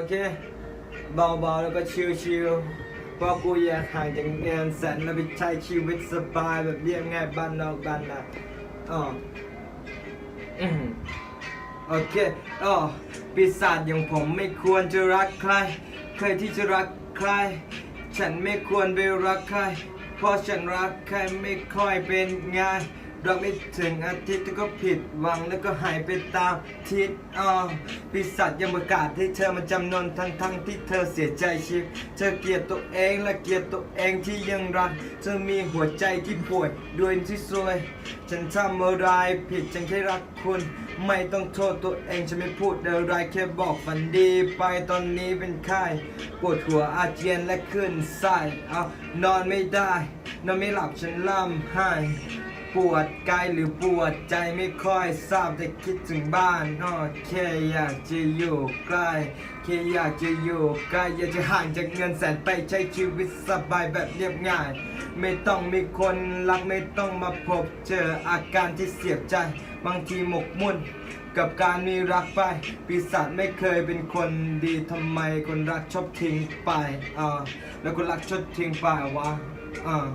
โอเคเบาๆแล้วก็ชิลๆเพราะกูอยากห่างจากเงินแสนแล้วไปใช้ชีวิตสบายแบบเรียบง่ายบ้านนอกบ้านนาอ๋ออืมโอเคอ๋อปีศาจอย่างผมไม่ควรจะรักใคร ใครที่จะรักใคร ฉันไม่ควรไปรักใคร เพราะฉันรักใครไม่ค่อยเป็นไง ราไม่ถึงอาทิตย์ก็ผิดหวังแล้วก็หายไปตามทิศอ๋อปีศาจยังประกาศให้เธอมาจำนนทั้งทั้งที่เธอเสียใจชีวิตเธอเกลียดตัวเองและเกลียดตัวเองที่ยังรักเธอมีหัวใจที่ป่วยด้วยที่ซวย ฉันทำอะไรผิดฉันแค่รักคุณ ไม่ต้องโทษตัวเองฉันไม่พูดอะไรแค่บอกฝันดีไปตอนนี้เป็นไข้ปวดหัวอาเจียนและขึ้นไส้เอานอนไม่ได้นอนไม่หลับฉันล่ำไห้ ปวดกายหรือปวดใจไม่ค่อยทราบแต่คิดถึงบ้านนอแค่อยากจะอยู่ใกล้แค่อยากจะอยู่ใกล้อยากจะห่างจากเงินแสนไปใช้ชีวิตสบายแบบเรียบง่าย ไม่ต้องมีคนรักไม่ต้องมาพบเจออาการที่เสียใจ บางทีหมกมุ่นกับการมีรักไปปีศาจไม่เคยเป็นคนดีทำไมคนรักชอบทิ้งไปอ่าแล้วคนรักชอบทิ้งไปวะอ่า